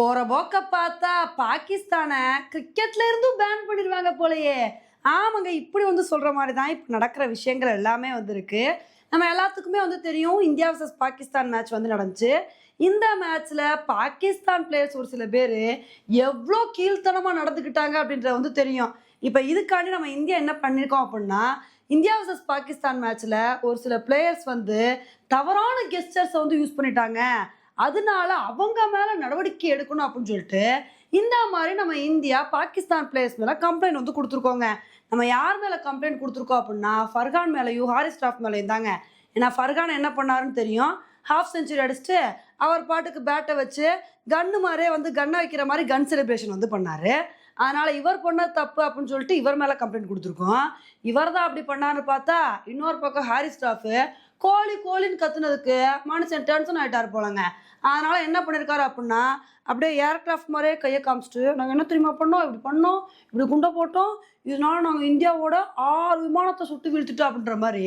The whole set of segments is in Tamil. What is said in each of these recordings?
போற போக்க பார்த்தா பாகிஸ்தானை கிரிக்கெட்ல இருந்தும் பேன் பண்ணிடுவாங்க போலயே. ஆமாங்க இப்படி வந்து சொல்ற மாதிரி தான் இப்போ நடக்கிற விஷயங்கள் எல்லாமே வந்திருக்கு. நம்ம எல்லாத்துக்குமே வந்து தெரியும் இந்தியா வர்சஸ் பாகிஸ்தான் மேட்ச் வந்து நடந்துச்சு. இந்த மேட்ச்ல பாகிஸ்தான் பிளேயர்ஸ் ஒரு சில பேர் எவ்வளோ கீழ்த்தனமாக நடந்துக்கிட்டாங்க அப்படின்றது வந்து தெரியும். இப்போ இதுக்காண்டி நம்ம இந்தியா என்ன பண்ணியிருக்கோம் அப்படின்னா இந்தியா வர்சஸ் பாகிஸ்தான் மேட்ச்ல ஒரு சில பிளேயர்ஸ் வந்து தவறான கெஸ்டர்ஸை வந்து யூஸ் பண்ணிட்டாங்க. அதனால அவங்க மேல நடவடிக்கை எடுக்கணும் அப்படின்னு சொல்லிட்டு இந்த மாதிரி நம்ம இந்தியா பாகிஸ்தான் பிளேயர்ஸ் மேல கம்ப்ளைண்ட் வந்து கொடுத்துருக்கோங்க. நம்ம யார் மேல கம்ப்ளைண்ட் கொடுத்துருக்கோம் அப்படின்னா ஃபர்கான் மேலேயும் ஹாரிஸ் ஸ்டாஃப் மேலேயும் தாங்க. ஏன்னா ஃபர்கான் என்ன பண்ணாருன்னு தெரியும். ஹாஃப் செஞ்சுரி அடிச்சுட்டு அவர் பாட்டுக்கு பேட்டை வச்சு கன்னு மாதிரியே வந்து கன்னை வைக்கிற மாதிரி கன் செலிப்ரேஷன் வந்து பண்ணாரு. அதனால இவர் பண்ண தப்பு அப்படின்னு சொல்லிட்டு இவர் மேல கம்ப்ளைண்ட் கொடுத்துருக்கோம். இவர் தான் அப்படி பண்ணாருன்னு பார்த்தா இன்னொரு பக்கம் ஹாரிஸ் ஸ்டாஃப் கோழி கோழின்னு கத்துனதுக்கு மனுஷன் டென்ஷன் ஆகிட்டார் போலங்க. அதனால என்ன பண்ணியிருக்காரு அப்படின்னா அப்படியே ஏர்க்ராஃப்ட் மாதிரியே கையை காமிச்சிட்டு நாங்கள் என்ன தெரியுமா பண்ணோம்? இப்படி பண்ணோம் இப்படி குண்டை போட்டோம் இதனால நாங்கள் இந்தியாவோட ஆறு விமானத்தை சுட்டு வீழ்த்துட்டோம் அப்படின்ற மாதிரி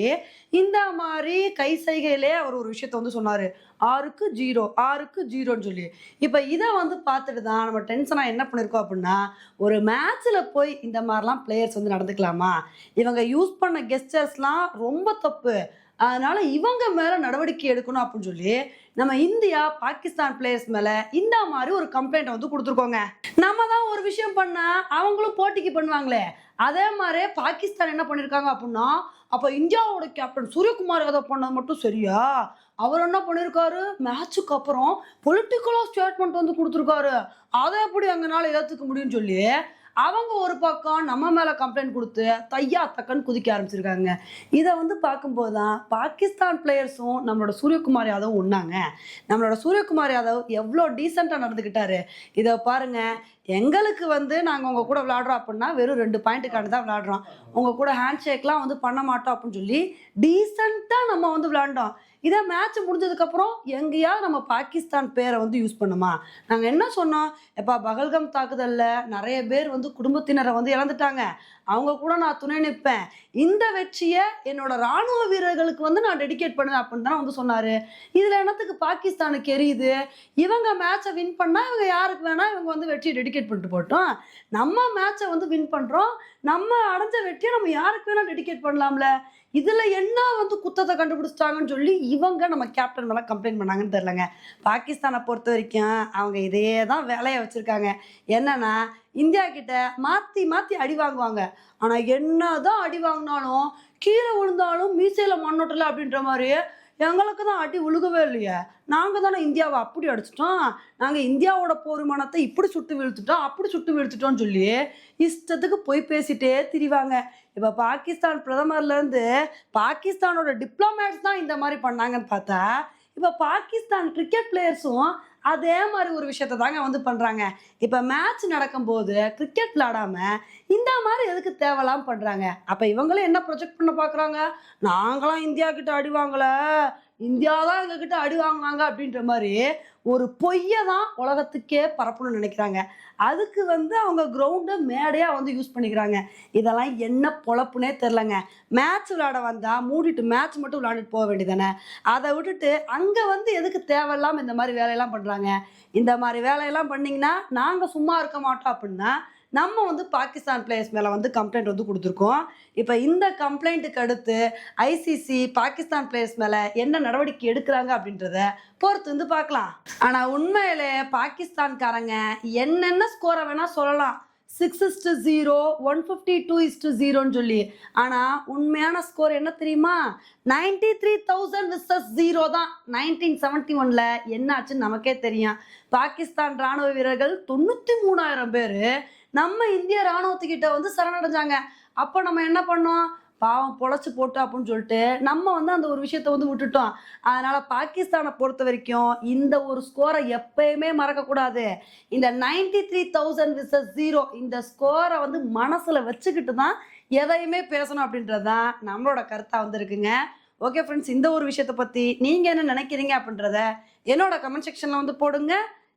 இந்த மாதிரி கை சைகையிலே அவர் ஒரு விஷயத்த வந்து சொன்னார். ஆறுக்கு ஜீரோ ஆறுக்கு ஜீரோன்னு சொல்லி. இப்போ இதை வந்து பார்த்துட்டு தான் நம்ம டென்ஷனாக என்ன பண்ணியிருக்கோம் அப்படின்னா ஒரு மேட்ச்சில் போய் இந்த மாதிரிலாம் பிளேயர்ஸ் வந்து நடந்துக்கலாமா? இவங்க யூஸ் பண்ண கெஸ்டர்ஸ்லாம் ரொம்ப தப்பு. அதனால இவங்க மேல நடவடிக்கை எடுக்கணும் அப்படின்னு சொல்லி நம்ம இந்தியா பாகிஸ்தான் பிளேயர்ஸ் மேல இந்த மாதிரி ஒரு கம்ப்ளைண்ட் வந்து கொடுத்துருக்கோங்க. நம்ம தான் ஒரு விஷயம் பண்ணா அவங்களும் போட்டிக்கு பண்ணுவாங்களே. அதே மாதிரி பாகிஸ்தான் என்ன பண்ணிருக்காங்க அப்படின்னா அப்ப இந்தியாவோட கேப்டன் சூரியகுமார் ஏதோ பண்ணது மட்டும் சரியா? அவர் என்ன பண்ணியிருக்காரு மேட்சுக்கு அப்புறம் பொலிட்டிக்கலாக ஸ்டேட்மெண்ட் வந்து கொடுத்துருக்காரு. அதை எப்படி எங்களால் ஏற்றுக்க முடியும்னு சொல்லி அவங்க ஒரு பக்கம் நம்ம மேலே கம்ப்ளைண்ட் கொடுத்து தையா தக்கன்னு குதிக்க ஆரம்பிச்சிருக்காங்க. இதை வந்து பார்க்கும்போது தான் பாகிஸ்தான் பிளேயர்ஸும் நம்மளோட சூரியகுமார் யாதவ் ஒன்றாங்க நம்மளோட சூரியகுமார் யாதவ் எவ்வளோ டீசெண்டாக நடந்துக்கிட்டாரு இதை பாருங்கள் எங்களுக்கு வந்து நாங்கள் உங்கள் கூட விளாடுறோம் அப்படின்னா வெறும் ரெண்டு பாயிண்ட்டுக்கான தான் விளாடுறோம் உங்கள் கூட ஹேண்ட் ஷேக்லாம் வந்து பண்ண மாட்டோம் அப்படின்னு சொல்லி டீசெண்டாக நம்ம வந்து விளாண்டோம் இதே மேட்ச் முடிஞ்சதுக்கப்புறம் எங்கேயாவது நம்ம பாகிஸ்தான் பேரை வந்து யூஸ் பண்ணுமா? நாங்கள் என்ன சொன்னோம்? எப்பா பகல்கம் தாக்குதலில் நிறைய பேர் வந்து வந்து குடும்பத்தினரை வந்து இழந்துட்டாங்க. அவங்க கூட நான் துணை நிற்பேன். இந்த வெற்றியை என்னோட ராணுவ வீரர்களுக்கு வந்து நான் டெடிகேட் பண்ணுவேன் அப்படின்னு தான் வந்து சொன்னார். இதில் என்னத்துக்கு பாகிஸ்தானுக்கு எரியுது? இவங்க மேட்சை வின் பண்ணால் இவங்க யாருக்கு வேணால் இவங்க வந்து வெற்றியை டெடிகேட் பண்ணிட்டு போட்டோம் நம்ம மேட்சை வந்து வின் பண்ணுறோம் நம்ம அடைஞ்ச வெற்றியை நம்ம யாருக்கு வேணால் டெடிகேட் பண்ணலாம்ல? இதில் என்ன வந்து குத்தத்தை கண்டுபிடிச்சிட்டாங்கன்னு சொல்லி இவங்க நம்ம கேப்டன் மேலே கம்ப்ளைண்ட் பண்ணாங்கன்னு தெரிலங்க பாகிஸ்தானை பொறுத்த வரைக்கும் அவங்க இதே தான் வேலையை வச்சுருக்காங்க. என்னன்னா இந்தியா கிட்ட மாற்றி மாற்றி அடி வாங்குவாங்க. ஆனால் என்ன தான் அடி வாங்கினாலும் கீழே விழுந்தாலும் மீசையில் மண்ணோட்டல அப்படின்ற மாதிரி எங்களுக்கு தான் அடி உழுகவே இல்லையே. நாங்கள் தானே இந்தியாவை அப்படி அடிச்சிட்டோம். நாங்கள் இந்தியாவோட போர்மானத்தை இப்படி சுட்டு வீழ்த்துட்டோம் அப்படி சுட்டு வீழ்த்துட்டோம்னு சொல்லி இஷ்டத்துக்கு போய் பேசிட்டே திரிவாங்க. இப்போ பாகிஸ்தான் பிரதமர்லேருந்து பாகிஸ்தானோட டிப்ளமேட்ஸ் தான் இந்த மாதிரி பண்ணாங்கன்னு பார்த்தா இப்போ பாகிஸ்தான் கிரிக்கெட் பிளேயர்ஸும் அதே மாதிரி ஒரு விஷயத்த தாங்க வந்து பண்ணுறாங்க இப்போ மேட்ச் நடக்கும்போது கிரிக்கெட் விளாடாமல் இந்த மாதிரி எதுக்கு தேவலாம் பண்ணுறாங்க அப்போ இவங்களும் என்ன ப்ரொஜெக்ட் பண்ண பார்க்குறாங்க நாங்களாம் இந்தியா கிட்ட அடி வாங்கலை. இந்தியா தான் எங்ககிட்ட அடி வாங்கினாங்க அப்படின்ற மாதிரி ஒரு பொய்யை தான் உலகத்துக்கே பரப்பணும்னு நினைக்கிறாங்க. அதுக்கு வந்து அவங்க கிரவுண்டை மேடையாக வந்து யூஸ் பண்ணிக்கிறாங்க. இதெல்லாம் என்ன பொழப்புனே தெரிலங்க மேட்ச் விளையாட வந்தால் மூடிட்டு மேட்ச் மட்டும் விளையாண்டுட்டு போக வேண்டியதானே அதை விட்டுட்டு அங்கே வந்து எதுக்கு தேவையில்லாமல் இந்த மாதிரி வேலையெல்லாம் பண்ணுறாங்க இந்த மாதிரி வேலையெல்லாம் பண்ணிங்கன்னா நாங்கள் சும்மா இருக்க மாட்டோம் அப்படின்னா நம்ம வந்து பாகிஸ்தான் பிளேயர்ஸ் மேலே வந்து கம்ப்ளைண்ட் வந்து கொடுத்துருக்கோம். இப்போ இந்த கம்ப்ளைண்ட்டுக்கு அடுத்து ஐசிசி பாகிஸ்தான் பிளேயர்ஸ் மேலே என்ன நடவடிக்கை எடுக்கிறாங்க அப்படின்றத பொறுத்து வந்து பார்க்கலாம். ஆனால் உண்மையிலே பாகிஸ்தான்காரங்க என்னென்ன ஸ்கோரை வேணால் சொல்லலாம். Six is to zero one fifty two is to ஜீரோன்னு சொல்லி. ஆனால் உண்மையான ஸ்கோர் என்ன தெரியுமா? Ninety three thousand versus zero தான். நைன்டீன் செவன்ட்டி ஒனில் என்ன ஆச்சுன்னு நமக்கே தெரியும். பாகிஸ்தான் ராணுவ வீரர்கள் தொண்ணூற்றி மூணாயிரம் பேர் நம்ம இந்திய ராணுவத்துக்கிட்ட வந்து சரணடைஞ்சாங்க. அப்போ நம்ம என்ன பண்ணோம்? பாவம் பொழைச்சி போட்டு அப்படின்னு சொல்லிட்டு நம்ம வந்து அந்த ஒரு விஷயத்த வந்து விட்டுட்டோம். அதனால பாகிஸ்தானை பொறுத்த வரைக்கும் இந்த ஒரு ஸ்கோரை எப்பயுமே மறக்கக்கூடாது. இந்த ninety three thousand versus zero இந்த ஸ்கோரை வந்து மனசில் வச்சுக்கிட்டு தான் எதையுமே பேசணும் அப்படின்றது தான் நம்மளோட கருத்தாக வந்துருக்குங்க. ஓகே ஃப்ரெண்ட்ஸ் இந்த ஒரு விஷயத்தை பற்றி நீங்கள் என்ன நினைக்கிறீங்க அப்படின்றத என்னோட கமெண்ட் செக்ஷனில் வந்து போடுங்க.